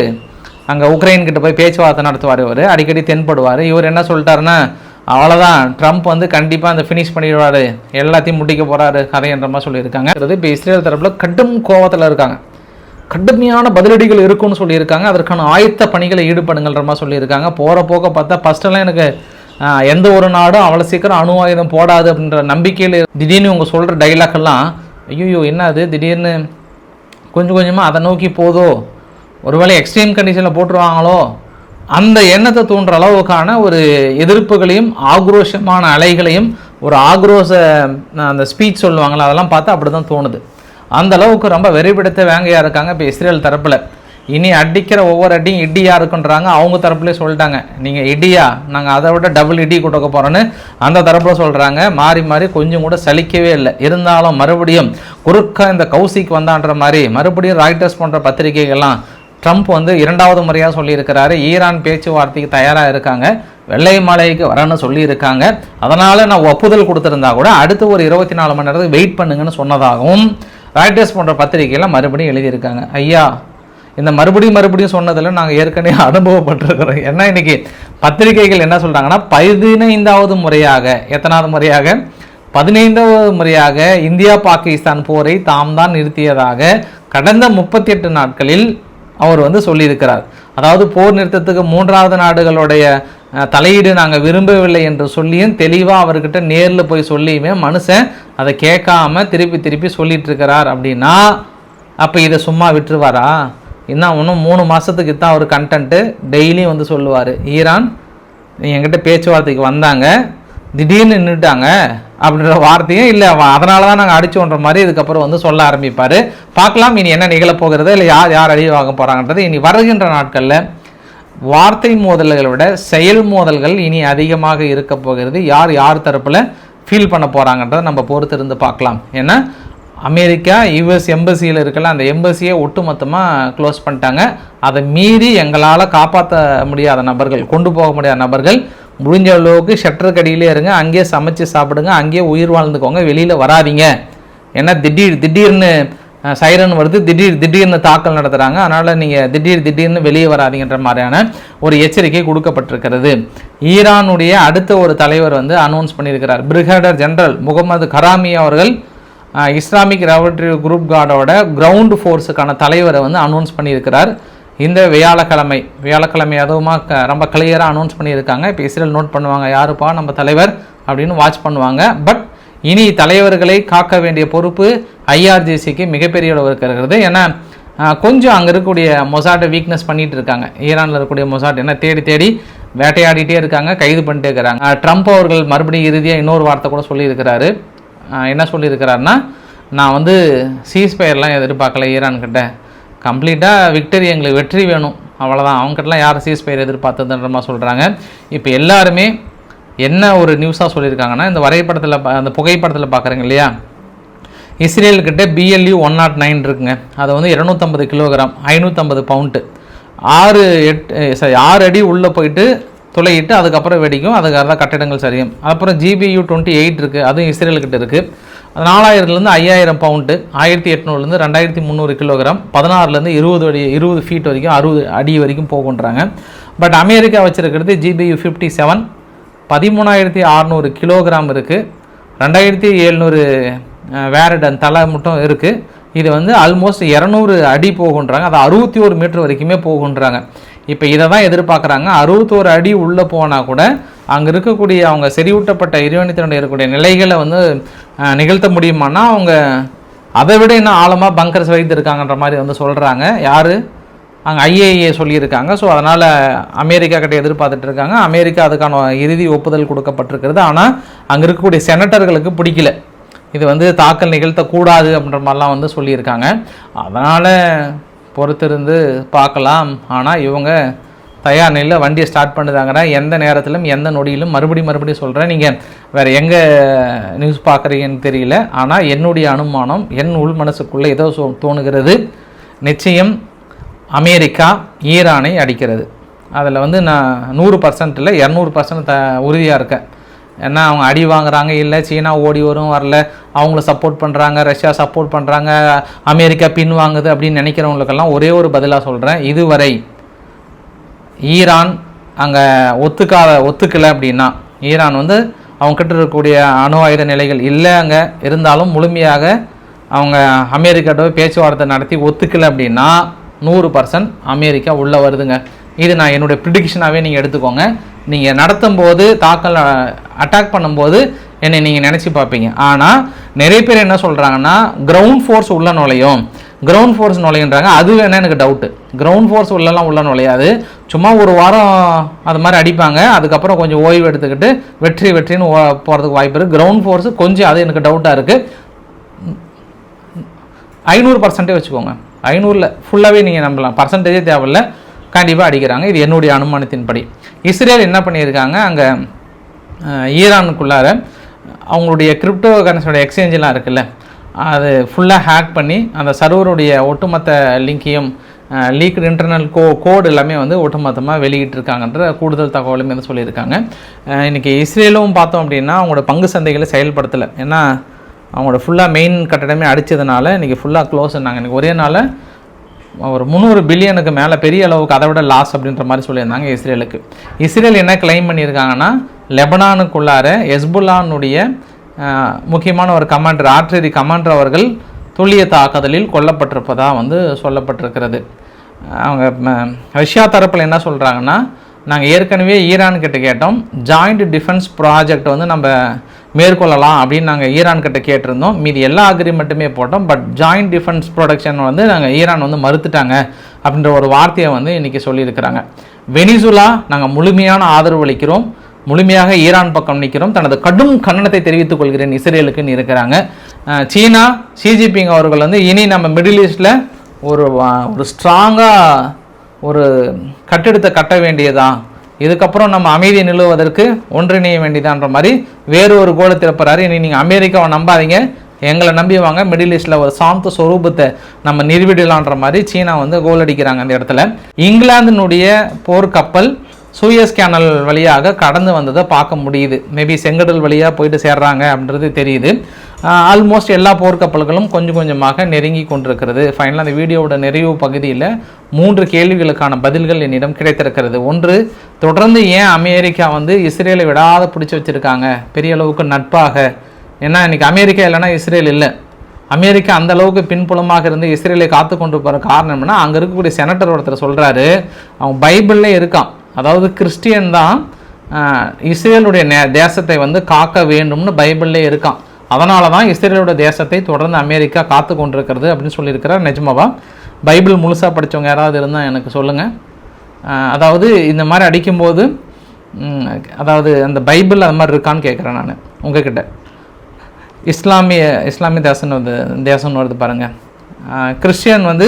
அங்கே உக்ரைன் கிட்ட போய் பேச்சுவார்த்தை நடத்துவார் இவர். அடிக்கடி தென்படுவார். இவர் என்ன சொல்லிட்டாருன்னா அவ்வளோதான் ட்ரம்ப் வந்து கண்டிப்பாக அந்த ஃபினிஷ் பண்ணிடுவார். எல்லாத்தையும் முடிக்க போகிறாரு கதைன்ற மாதிரி சொல்லியிருக்காங்க. இப்போ இஸ்ரேல் தரப்பில் கடும் கோவத்தில் இருக்காங்க. கடுமையான பதிலடிகள் இருக்கும்னு சொல்லியிருக்காங்க. அதற்கான ஆயத்த பணிகளை ஈடுபடுங்கள்ன்ற மாதிரி சொல்லியிருக்காங்க. போகிற போக்க பார்த்தா ஃபஸ்ட்டெல்லாம் எனக்கு எந்த ஒரு நாடும் அவ்வளோ சீக்கிரம் அணு ஆயுதம் போடாது அப்படின்ற நம்பிக்கையில் திடீர்னு இவங்க சொல்கிற டைலாக் எல்லாம் ஐயோ என்ன அது திடீர்னு கொஞ்சம் கொஞ்சமாக அதை நோக்கி போதோ? ஒருவேளை எக்ஸ்ட்ரீம் கண்டிஷனில் போட்டுருவாங்களோ? அந்த எண்ணத்தை தூண்டுற அளவுக்கான ஒரு எதிர்ப்புகளையும் ஆக்ரோஷமான அலைகளையும் ஒரு ஆக்ரோஷ அந்த ஸ்பீச் சொல்லுவாங்களா அதெல்லாம் பார்த்தா அப்படி தான் தோணுது. அந்த அளவுக்கு ரொம்ப வெறிபிடித்த வேங்கையாக இருக்காங்க இப்போ இஸ்ரேல் தரப்பில். இனி அடிக்கிற ஒவ்வொரு அடியும் இடியாக இருக்குன்றாங்க அவங்க தரப்புலேயே சொல்லிட்டாங்க. நீங்கள் இடியா? நாங்கள் அதை விட டபுள் இடி கொடுக்க போகிறோன்னு அந்த தரப்பில் சொல்கிறாங்க மாறி மாறி கொஞ்சம் கூட சலிக்கவே இல்லை. இருந்தாலும் மறுபடியும் குறுக்க இந்த கௌசிக் வந்தான்ற மாதிரி மறுபடியும் ராய்டர்ஸ் போன்ற பத்திரிகைகள்லாம் ட்ரம்ப் வந்து இரண்டாவது முறையாக சொல்லியிருக்கிறாரு. ஈரான் பேச்சுவார்த்தைக்கு தயாராக இருக்காங்க. வெள்ளை மாலைக்கு வரேன்னு சொல்லியிருக்காங்க. அதனால் நான் ஒப்புதல் கொடுத்துருந்தா கூட அடுத்து ஒரு இருபத்தி நாலு மணி நேரத்துக்கு வெயிட் பண்ணுங்கன்னு சொன்னதாகவும் ராய்டர்ஸ் போன்ற பத்திரிகையெல்லாம் மறுபடியும் எழுதியிருக்காங்க. ஐயா இந்த மறுபடியும் மறுபடியும் சொன்னதில் நாங்கள் ஏற்கனவே <laughs> அனுபவப்பட்டிருக்கிறோம். ஏன்னா இன்னைக்கு பத்திரிகைகள் என்ன சொல்கிறாங்கன்னா பதினைந்தாவது முறையாக எத்தனாவது முறையாக? பதினைந்தாவது முறையாக இந்தியா பாகிஸ்தான் போரை தாம் தான் நிறுத்தியதாக கடந்த முப்பத்தி எட்டு நாட்களில் அவர் வந்து சொல்லியிருக்கிறார். அதாவது போர் நிறுத்தத்துக்கு மூன்றாவது நாடுகளுடைய தலையீடு நாங்கள் விரும்பவில்லை என்று சொல்லியும் தெளிவாக அவர்கிட்ட நேரில் போய் சொல்லியுமே மனுஷன் அதை கேட்காம திருப்பி திருப்பி சொல்லிட்டு இருக்கிறார் அப்படின்னா அப்போ இதை சும்மா விட்டுருவாரா? இன்னும் இன்னும் மூணு மாதத்துக்கு தான் அவர் கண்டென்ட்டு டெய்லியும் வந்து சொல்லுவார் ஈரான் என்கிட்ட பேச்சுவார்த்தைக்கு வந்தாங்க திடீர்னு நின்றுட்டாங்க அப்படின்ற வார்த்தையும் இல்லை அதனால தான் நாங்கள் அடிச்சோன்ற மாதிரி இதுக்கப்புறம் வந்து சொல்ல ஆரம்பிப்பார். பார்க்கலாம் இனி என்ன நிகழப்போகிறது இல்லை யார் யார் அழிவாக போகிறாங்கன்றது இனி வருகின்ற நாட்களில் வார்த்தை மோதல்களை விட செயல் மோதல்கள் இனி அதிகமாக இருக்க போகிறது. யார் யார் தரப்பில் ஃபீல் பண்ண போகிறாங்கன்றதை நம்ம பொறுத்திருந்து பார்க்கலாம். ஏன்னா அமெரிக்கா யுஎஸ் எம்பசியில் இருக்கல அந்த எம்பசியை ஒட்டுமொத்தமாக க்ளோஸ் பண்ணிட்டாங்க. அதை மீறி எங்களால் காப்பாற்ற முடியாத நபர்கள் கொண்டு போக முடியாத நபர்கள் முடிஞ்ச அளவுக்கு ஷட்டருக்கு அடியிலே இருங்க அங்கேயே சமைச்சு சாப்பிடுங்க அங்கேயே உயிர் வாழ்ந்துக்கோங்க வெளியில் வராதீங்க. ஏன்னா திடீர் திடீர்னு சைரன் வருது திடீர் திடீர்னு தாக்கல் நடத்துகிறாங்க அதனால் நீங்கள் திடீர் திடீர்னு வெளியே வராதீங்கன்ற மாதிரியான ஒரு எச்சரிக்கை கொடுக்கப்பட்டிருக்கிறது. ஈரானுடைய அடுத்த ஒரு தலைவர் வந்து அனௌன்ஸ் பண்ணியிருக்கிறார். பிரிகேடர் ஜெனரல் முகமது கராமி அவர்கள் இஸ்லாமிக் ரெவல்யூட்டரி குரூப் கார்டோட கிரவுண்ட் ஃபோர்ஸுக்கான தலைவரை வந்து அனௌன்ஸ் பண்ணியிருக்கிறார். இந்த வியாழக்கிழமை வியாழக்கிழமை அதுவுமா க- ரொம்ப கிளியராக அனௌன்ஸ் பண்ணியிருக்காங்க. இப்போ இஸ்ரேல் நோட் பண்ணுவாங்க யாருப்பா நம்ம தலைவர்? அப்படின்னு வாட்ச் பண்ணுவாங்க. பட் இனி தலைவர்களை காக்க வேண்டிய பொறுப்பு ஐஆர்ஜிசிக்கு மிகப்பெரிய அளவு இருக்கிறது. ஏன்னா கொஞ்சம் அங்கே இருக்கக்கூடிய மொசாட்டை வீக்னஸ் பண்ணிகிட்டு இருக்காங்க. ஈரானில் இருக்கக்கூடிய மொசாட் என்ன தேடி தேடி வேட்டையாடிட்டே இருக்காங்க கைது பண்ணிட்டே இருக்கிறாங்க. ட்ரம்ப் அவர்கள் மறுபடியும் இறுதியாக இன்னொரு வார்த்தை கூட சொல்லியிருக்கிறாரு. என்ன சொல்லியிருக்கிறாருன்னா நான் வந்து சீஸ்பயர்லாம் எதிர்பார்க்கல ஈரான்கிட்ட. கம்ப்ளீட்டாக விக்டரி எங்களுக்கு வெற்றி வேணும். அவ்வளோதான் அவங்ககிட்டலாம் யார் சீஸ்பயர் எதிர்பார்த்ததுன்ற மாதிரி சொல்கிறாங்க இப்போ எல்லாருமே என்ன ஒரு நியூஸாக சொல்லியிருக்காங்கன்னா இந்த வரைபடத்தில் அந்த புகைப்படத்தில் பார்க்குறீங்க இல்லையா? இஸ்ரேல்கிட்ட பிஎல்யூ ஒன் நாட் நைன் இருக்குங்க. அதை வந்து இரநூத்தம்பது கிலோகிராம் ஐநூற்றம்பது பவுண்ட்டு ஆறு எட்டு சாரி ஆறு அடி உள்ளே போயிட்டு துளையிட்டு அதுக்கப்புறம் வெடிக்கும். அதுக்காக தான் கட்டிடங்கள் சரியும். அப்புறம் ஜிபியு டுவெண்ட்டி எயிட் இருக்குது அதுவும் இஸ்ரேலுக்கிட்ட இருக்குது நாலாயிரத்துலேருந்து ஐயாயிரம் பவுண்டு ஆயிரத்தி எட்நூறுலேருந்து ரெண்டாயிரத்தி முந்நூறு கிலோகிராம் பதினாறுலேருந்து இருபது அடி இருபது ஃபீட் வரைக்கும் அறுபது அடி வரைக்கும் போகுன்றாங்க. பட் அமெரிக்கா வச்சுருக்கிறது ஜிபியு ஃபிஃப்டி செவன் பதிமூணாயிரத்தி அறநூறு கிலோகிராம் இருக்குது ரெண்டாயிரத்தி எழுநூறு வேரடன் தலை மட்டும் இருக்குது இது வந்து ஆல்மோஸ்ட் இரநூறு அடி போகுன்றாங்க. அது அறுபத்தி ஒரு மீட்டர் வரைக்குமே போகுன்றாங்க. இப்போ இதை தான் எதிர்பார்க்குறாங்க. அறுபத்தோரு அடி உள்ளே போனால் கூட அங்கே இருக்கக்கூடிய அவங்க செறிவூட்டப்பட்ட இறைவனத்தினுடைய இருக்கக்கூடிய நிலைகளை வந்து நிகழ்த்த முடியுமானா அவங்க அதை விட இன்னும் ஆழமாக பங்கர்ஸ் வைத்திருக்காங்கன்ற மாதிரி வந்து சொல்கிறாங்க யார்? அங்கே ஐஏஏ சொல்லியிருக்காங்க. ஸோ அதனால் அமெரிக்கா கிட்ட எதிர்பார்த்துட்டு இருக்காங்க. அமெரிக்கா அதுக்கான இறுதி ஒப்புதல் கொடுக்கப்பட்டிருக்கிறது. ஆனால் அங்கே இருக்கக்கூடிய செனட்டர்களுக்கு பிடிக்கல. இது வந்து தாக்கல் நிகழ்த்தக்கூடாது அப்படின்ற மாதிரிலாம் வந்து சொல்லியிருக்காங்க. அதனால் பொறுத்திருந்து பார்க்கலாம். ஆனால் இவங்க தயார் நிலையில் வண்டியை ஸ்டார்ட் பண்ணுதாங்கன்னா எந்த நேரத்திலும் எந்த நொடியிலும் மறுபடியும் மறுபடியும் சொல்கிறேன் நீங்கள் வேறு எங்கே நியூஸ் பார்க்குறீங்கன்னு தெரியல. ஆனால் என்னுடைய அனுமானம் என் உள் மனசுக்குள்ளே ஏதோ சொ தோணுகிறது. நிச்சயம் அமெரிக்கா ஈரானை அடிக்கிறது. அதில் வந்து நான் நூறு பர்சன்ட் இல்லை இரநூறு பர்சன்ட் த உறுதியாக இருக்கேன். ஏன்னா அவங்க அடி வாங்குறாங்க இல்லை சீனா ஓடி வரும் வரல அவங்கள சப்போர்ட் பண்ணுறாங்க ரஷ்யா சப்போர்ட் பண்ணுறாங்க அமெரிக்கா பின் வாங்குது அப்படின்னு நினைக்கிறவங்களுக்கெல்லாம் ஒரே ஒரு பதிலாக சொல்கிறேன் இதுவரை ஈரான் அங்கே ஒத்துக்காத ஒத்துக்கலை அப்படின்னா ஈரான் வந்து அவங்ககிட்ட இருக்கக்கூடிய அணு ஆயுத நிலைகள் இல்லை அங்கே. இருந்தாலும் முழுமையாக அவங்க அமெரிக்காட்ட பேச்சுவார்த்தை நடத்தி ஒத்துக்கலை அப்படின்னா நூறு பர்சன்ட் அமெரிக்கா உள்ளே வருதுங்க. இது நான் என்னுடைய ப்ரிடிக்ஷனாகவே நீங்கள் எடுத்துக்கோங்க. நீங்கள் நடத்தும் போது தாக்கல் அட்டாக் பண்ணும்போது என்னை நீங்கள் நினச்சி பார்ப்பீங்க. ஆனால் நிறைய பேர் என்ன சொல்கிறாங்கன்னா கிரவுண்ட் ஃபோர்ஸ் உள்ள நுழையும். கிரவுண்ட் ஃபோர்ஸ் நுழையுன்றாங்க. அது வேணால் எனக்கு டவுட்டு கிரவுண்ட் ஃபோர்ஸ் உள்ளலாம் உள்ள நுழையாது. சும்மா ஒரு வாரம் அது மாதிரி அடிப்பாங்க. அதுக்கப்புறம் கொஞ்சம் ஓய்வு எடுத்துக்கிட்டு வெற்றி வெற்றின்னு போகிறதுக்கு வாய்ப்பு இருக்குது கிரவுண்ட் ஃபோர்ஸ் கொஞ்சம் அது எனக்கு டவுட்டாக இருக்குது ஐநூறு பர்சன்டே வச்சுக்கோங்க. ஐநூறில் ஃபுல்லாகவே நீங்கள் நம்பலாம். பர்சன்டேஜே தேவையில்லை. கண்டிப்பாக அடிக்கிறாங்க. இது என்னுடைய அனுமானத்தின்படி. இஸ்ரேல் என்ன பண்ணியிருக்காங்க? அங்கே ஈரானுக்குள்ளார அவங்களுடைய கிரிப்டோ கரன்சியோட எக்ஸ்சேஞ்செலாம் இருக்குல்ல அது ஃபுல்லாக ஹேக் பண்ணி அந்த சர்வருடைய ஒட்டுமொத்த லிங்கையும் லீக்டு இன்டர்னல் கோ கோடு எல்லாமே வந்து ஒட்டுமொத்தமாக வெளியிட்டிருக்காங்கன்ற கூடுதல் தகவலுமே வந்து சொல்லியிருக்காங்க. இன்றைக்கி இஸ்ரேலும் பார்த்தோம் அப்படின்னா அவங்களோட பங்கு சந்தைகளை செயல்படுத்தலை. ஏன்னா அவங்களோட ஃபுல்லாக மெயின் கட்டடமே அடித்ததுனால இன்றைக்கி ஃபுல்லாக க்ளோஸ் நாங்கள் இன்றைக்கி ஒரே நாளில் ஒரு முந்நூறு பில்லியனுக்கு மேலே பெரிய அளவுக்கு அதை விட லாஸ் அப்படின்ற மாதிரி சொல்லியிருந்தாங்க இஸ்ரேலுக்கு. இஸ்ரேல் என்ன கிளைம் பண்ணியிருக்காங்கன்னா லெபனானுக்குள்ளார எஸ்புல்லானுடைய முக்கியமான ஒரு கமாண்டர் ஆர்ட்லரி கமாண்டர் அவர்கள் துல்லிய தாக்குதலில் கொல்லப்பட்டிருப்பதாக வந்து சொல்லப்பட்டிருக்கிறது. அவங்க ம, ரஷ்யா தரப்பில் என்ன சொல்கிறாங்கன்னா நாங்கள் ஏற்கனவே ஈரான் கிட்ட கேட்டோம் ஜாயிண்ட் டிஃபென்ஸ் ப்ராஜெக்ட் வந்து நம்ம மேற்கொள்ளலாம் அப்படின்னு நாங்கள் ஈரான் கிட்ட கேட்டிருந்தோம். மீதி எல்லா அக்ரிமெண்ட்டுமே போட்டோம். பட் ஜாயிண்ட் டிஃபென்ஸ் ப்ரொடக்ஷன் வந்து நாங்கள் ஈரான் வந்து மறுத்துட்டாங்க அப்படின்ற ஒரு வார்த்தையை வந்து இன்றைக்கி சொல்லியிருக்கிறாங்க. வெனிசுலா நாங்கள் முழுமையான ஆதரவு அளிக்கிறோம். முழுமையாக ஈரான் பக்கம் நிற்கிறோம். தனது கடும் கண்டனத்தை தெரிவித்துக் கொள்கிறேன் இஸ்ரேலுக்குன்னு இருக்கிறாங்க. சீனா சிஜிபிங் அவர்கள் வந்து இனி நம்ம மிடில் ஈஸ்டில் ஒரு ஒரு ஸ்ட்ராங்காக ஒரு கட்டிடத்தை கட்ட வேண்டியதான் இதுக்கப்புறம் நம்ம அமைதி நிலவுவதற்கு ஒன்றிணைய வேண்டியதான்ற மாதிரி வேறு ஒரு கோலை திறப்புறாரு. இனி நீங்கள் அமெரிக்காவை நம்பாதீங்க. எங்களை நம்பி வாங்க. மிடில் ஈஸ்டில் ஒரு சாந்த ஸ்வரூபத்தை நம்ம நிறுவிடலான்ற மாதிரி சீனா வந்து கோல் அடிக்கிறாங்க அந்த இடத்துல. இங்கிலாந்தினுடைய போர்க்கப்பல் சூயஸ் கேனல் வழியாக கடந்து வந்ததை பார்க்க முடியுது. மேபி செங்கடல் வழியாக போயிட்டு சேர்றாங்க அப்படின்றது தெரியுது. ஆல்மோஸ்ட் எல்லா போர்க்கப்பல்களும் கொஞ்சம் கொஞ்சமாக நெருங்கி கொண்டிருக்கிறது. ஃபைனலாக அந்த வீடியோவோட நிறைவு பகுதியில் மூன்று கேள்விகளுக்கான பதில்கள் என்னிடம் கிடைத்திருக்கிறது. ஒன்று தொடர்ந்து ஏன் அமெரிக்கா வந்து இஸ்ரேலை விடாத பிடிச்சி வச்சிருக்காங்க? பெரிய அளவுக்கு நட்பாக. ஏன்னா இன்னைக்கு அமெரிக்கா இல்லைன்னா இஸ்ரேல் இல்லை. அமெரிக்கா அந்த அளவுக்கு பின்புலமாக இருந்து இஸ்ரேலை காத்து கொண்டு போகிற காரணம் என்னன்னா அங்கே இருக்கக்கூடிய செனட்டர் ஒருத்தர் சொல்கிறாரு அவன் பைபிளில் இருக்கான். அதாவது கிறிஸ்டியன் தான் இஸ்ரேலுடைய நே தேசத்தை வந்து காக்க வேண்டும்னு பைபிள்லே இருக்கான். அதனால தான் இஸ்ரேலுடைய தேசத்தை தொடர்ந்து அமெரிக்கா காத்து கொண்டிருக்கிறது அப்படின்னு சொல்லியிருக்கிறார் நிஜமாவா? பைபிள் முழுசாக படித்தவங்க யாராவது இருந்தால் எனக்கு சொல்லுங்கள் அதாவது இந்த மாதிரி அடிக்கும்போது அதாவது அந்த பைபிள் அது மாதிரி இருக்கான்னு கேட்குறேன் நான் உங்ககிட்ட. இஸ்லாமிய இஸ்லாமிய தேசம் வந்து தேசம்னு வருது பாருங்கள் கிறிஸ்டியன் வந்து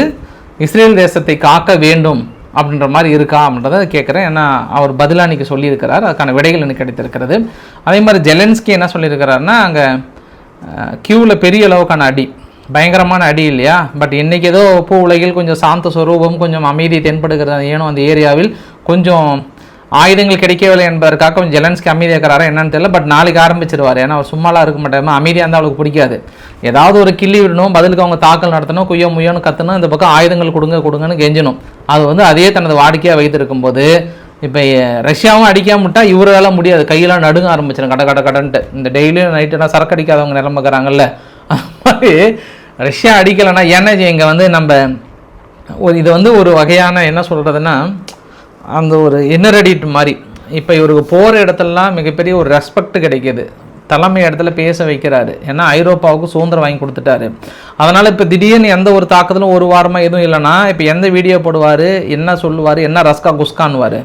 இஸ்ரேல் தேசத்தை காக்க வேண்டும். அப்படின்ற மாதிரி இருக்கா அப்படின்றத கேட்குறேன் ஏன்னா அவர் பதிலாக இன்றைக்கி சொல்லியிருக்கிறார். அதுக்கான விடைகள் எனக்கு கிடைத்திருக்கிறது. அதே மாதிரி ஜெலன்ஸ்கி என்ன சொல்லியிருக்கிறாருன்னா அங்கே கியூவில் பெரிய அளவுக்கான அடி. பயங்கரமான அடி இல்லையா? பட் இன்றைக்கி ஏதோ பூ உலகில் கொஞ்சம் சாந்த சொரூபம் கொஞ்சம் அமைதி தென்படுகிறது ஏனோ அந்த ஏரியாவில் கொஞ்சம் ஆயுதங்கள் கிடைக்கவில்லை என்பதற்காக கொஞ்சம் ஜெலன்ஸ்கி அமைதியாக இருக்கிறாரா என்னன்னு தெரியல. பட் நாளைக்கு ஆரம்பிச்சிருவார். ஏன்னா அவர் சும்மாலாம் இருக்க மாட்டாரு. அமைதியாக இருந்தால் அவளுக்கு பிடிக்காது. ஏதாவது ஒரு கிள்ளி விடணும் பதிலுக்கு அவங்க தாக்கல் நடத்தணும் குய்யோ முய்யோன்னு கத்தணும் இந்த பக்கம் ஆயுதங்கள் கொடுங்க கொடுங்கன்னு கெஞ்சணும் அது வந்து அதே தனது வாடிக்கையாக வைத்திருக்கும் போது இப்போ ரஷ்யாவும் அடிக்காம விட்டால் இவரால் முடியாது. கையெல்லாம் நடுங்க ஆரம்பிச்சிடும். கட கட கடன்ட்டு. இந்த டெய்லியும் நைட்டுலாம் சரக்கு அடிக்காதவங்க நிலம்புக்கிறாங்கல்ல அது மாதிரி ரஷ்யா அடிக்கலைன்னா ஏன்னா இங்கே வந்து நம்ம ஒரு இது வந்து ஒரு வகையான என்ன சொல்கிறதுன்னா அந்த ஒரு இன்னரடிட் மாதிரி. இப்போ இவருக்கு போகிற இடத்துலலாம் மிகப்பெரிய ஒரு ரெஸ்பெக்ட் கிடைக்கிது. தலைமை இடத்துல பேச வைக்கிறாரு. ஏன்னா ஐரோப்பாவுக்கு சுதந்திரம் வாங்கி கொடுத்துட்டாரு. அதனால் இப்போ திடீர்னு எந்த ஒரு தாக்குதலும் ஒரு வாரமாக எதுவும் இல்லைன்னா இப்போ எந்த வீடியோ போடுவார் என்ன சொல்லுவார் என்ன ரஸ்கா குஸ்கான்வார்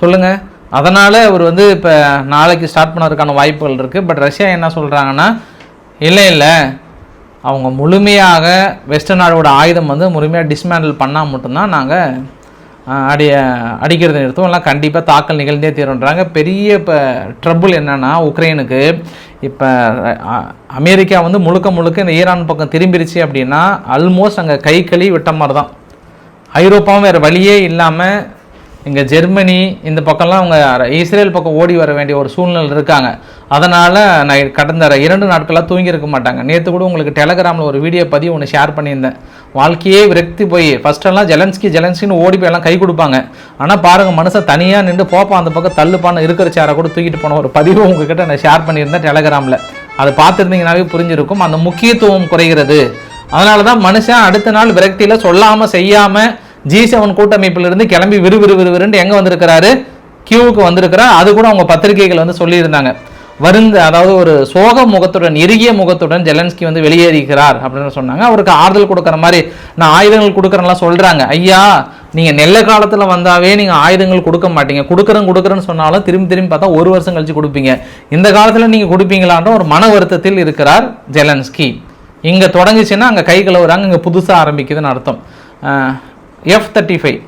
சொல்லுங்கள் அதனால் அவர் வந்து இப்போ நாளைக்கு ஸ்டார்ட் பண்ணதுக்கான வாய்ப்புகள் இருக்குது பட் ரஷ்யா என்ன சொல்கிறாங்கன்னா இல்லை இல்லை. அவங்க முழுமையாக வெஸ்டர்ன் நாடோட ஆயுதம் வந்து முழுமையாக டிஸ்மேண்டில் பண்ணால் மட்டும்தான் நாங்கள் அடி அடிக்கிறது நிறுத்தும் எல்லாம் கண்டிப்பாக தாக்கல் நிகழ்ந்தே தீருன்றாங்க பெரிய இப்போ ட்ரபுள் என்னென்னா உக்ரைனுக்கு இப்போ அமெரிக்கா வந்து முழுக்க முழுக்க இந்த ஈரான் பக்கம் திரும்பிருச்சு அப்படின்னா ஆல்மோஸ்ட் அங்கே கை களி விட்ட மாதிரி தான் ஐரோப்பாவும் வேறு வழியே இல்லாமல் இங்கே ஜெர்மனி இந்த பக்கம்லாம் அவங்க இஸ்ரேல் பக்கம் ஓடி வர வேண்டிய ஒரு சூழ்நிலை இருக்காங்க. அதனால் நான் கடந்த இரண்டு நாட்களாக தூங்கியிருக்க மாட்டாங்க. நேற்று கூட உங்களுக்கு டெலகிராமில் ஒரு வீடியோ பதிவு ஒன்று ஷேர் பண்ணியிருந்தேன். வாழ்க்கையே விரக்தி போய். ஃபஸ்ட்டெல்லாம் ஜெலன்ஸ்கி ஜெலன்ஸ்கின்னு ஓடி போய் எல்லாம் கை கொடுப்பாங்க. ஆனால் பாருங்கள் மனுஷன் தனியாக நின்று போப்பா அந்த பக்கம் தள்ளுப்பான்னு இருக்கிற சேரை கூட தூக்கிட்டு போன ஒரு பதிவு உங்ககிட்ட நான் ஷேர் பண்ணியிருந்தேன் டெலகிராமில் அதை பார்த்துருந்தீங்கன்னாவே புரிஞ்சிருக்கும். அந்த முக்கியத்துவம் குறைகிறது. அதனால தான் மனுஷன் அடுத்த நாள் விரக்தியில் சொல்லாமல் செய்யாமல் ஜி செவன் கூட்டமைப்பிலிருந்து கிளம்பி விறுவிறு விறுவிறுன்னு எங்கே வந்திருக்கிறாரு? கியூவுக்கு வந்திருக்கிறார். அது கூட அவங்க பத்திரிகைகள் வந்து சொல்லியிருந்தாங்க. வருந்த அதாவது ஒரு சோக முகத்துடன் இறுகிய முகத்துடன் ஜெலன்ஸ்கி வந்து வெளியேறிக்கிறார் அப்படின்னு சொன்னாங்க. அவருக்கு ஆறுதல் கொடுக்குற மாதிரி நான் ஆயுதங்கள் கொடுக்குறேன்லாம் சொல்கிறாங்க ஐயா நீங்கள் நெல்ல காலத்தில் வந்தாவே நீங்கள் ஆயுதங்கள் கொடுக்க மாட்டீங்க. கொடுக்குறேன் கொடுக்குறேன்னு சொன்னாலும் திரும்பி திரும்பி பார்த்தா ஒரு வருஷம் கழிச்சு கொடுப்பீங்க. இந்த காலத்தில் நீங்கள் கொடுப்பீங்களான்ற ஒரு மன வருத்தத்தில் இருக்கிறார் ஜெலன்ஸ்கி. இங்கே தொடங்குச்சுன்னா அங்கே கை கழுவுறாங்க. இங்கே புதுசாக ஆரம்பிக்குதுன்னு அர்த்தம். எஃப் தேர்ட்டி ஃபைவ்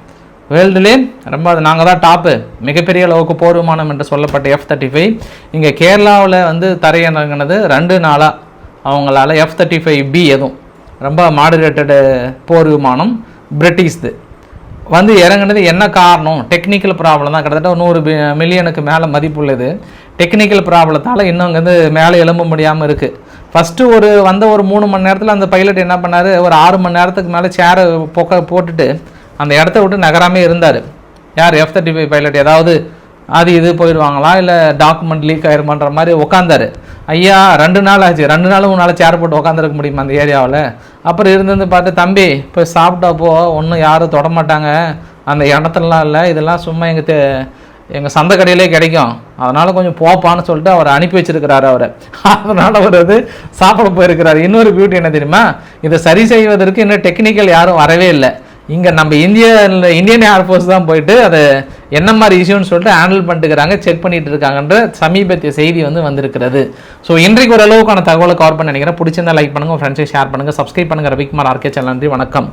வேர்ல்டுலே ரொம்ப அது நாங்கள் தான் டாப்பு. மிகப்பெரிய அளவுக்கு போர் விமானம் என்று சொல்லப்பட்ட எஃப் தேர்ட்டி ஃபைவ் இங்கே கேரளாவில் வந்து தரையிறங்கினது ரெண்டு நாளாக அவங்களால எஃப் தேர்ட்டி ஃபைவ் பி எதுவும். ரொம்ப மாடுரேட்டடு போர் விமானம் பிரிட்டிஷ்து. வந்து இறங்குனது என்ன காரணம்? டெக்னிக்கல் ப்ராப்ளம் தான். கிட்டத்தட்ட நூறு மில்லியனுக்கு மேலே மதிப்புள்ளது. டெக்னிக்கல் ப்ராப்ளத்தால் இன்னும் அங்கே வந்து மேலே எழும்ப முடியாமல் இருக்குது ஃபஸ்ட்டு ஒரு வந்த ஒரு மூணு மணி நேரத்தில் அந்த பைலட் என்ன பண்ணார்? ஒரு ஆறு மணி நேரத்துக்கு மேலே சேரை போக்க போட்டுட்டு அந்த இடத்த விட்டு நகராமே இருந்தார். யார்? எஃப் தேர்ட்டி ஃபைவ் பைலட் ஏதாவது அது இது போயிடுவாங்களா? இல்லை டாக்குமெண்ட் லீக் ஆயிருமான்ற மாதிரி உட்காந்தாரு ஐயா ரெண்டு நாள் ஆச்சு. ரெண்டு நாள் உன்னால் சேர் போட்டு உட்காந்துருக்க முடியுமா அந்த ஏரியாவில்? அப்புறம் இருந்து பார்த்து தம்பி போய் சாப்பிட்டா போ. ஒன்றும் யாரும் தொடமாட்டாங்க அந்த இடத்துலலாம் இல்லை. இதெல்லாம் சும்மா எங்கள் தே எங்கள் சந்தை கடையிலே கிடைக்கும். அதனால் கொஞ்சம் போப்பான்னு சொல்லிட்டு அவர் அனுப்பி வச்சிருக்கிறாரு அவரை. அதனால் அவர் வந்து சாப்பிட போயிருக்கிறார். இன்னொரு பியூட்டி என்ன தெரியுமா? இதை சரி செய்வதற்கு இன்னும் டெக்னிக்கல் யாரும் வரவே இல்லை. இங்கே நம்ம இந்திய இந்தியன் ஏர்ஃபோர்ஸ் தான் போயிட்டு அதை என்ன மாதிரி இஷ்யூன்னு சொல்லிட்டு ஹேண்டில் பண்ணிட்டுக்கிறாங்க செக் பண்ணிட்டு இருக்காங்கன்ற சமீபத்திய செய்தி வந்து வந்திருக்கிறது. ஸோ இன்றைக்கு ஒரு தகவலை கவர் பண்ண நினைக்கிறேன். பிடிச்சிருந்தா லைக் பண்ணுங்கள் ஃப்ரெண்ட்ஸை ஷேர் பண்ணுங்கள் சப்ஸ்கிரைப் பண்ணுங்கள் ரவிக்குமார் ஆர்கே சேனல் நன்றி வணக்கம்.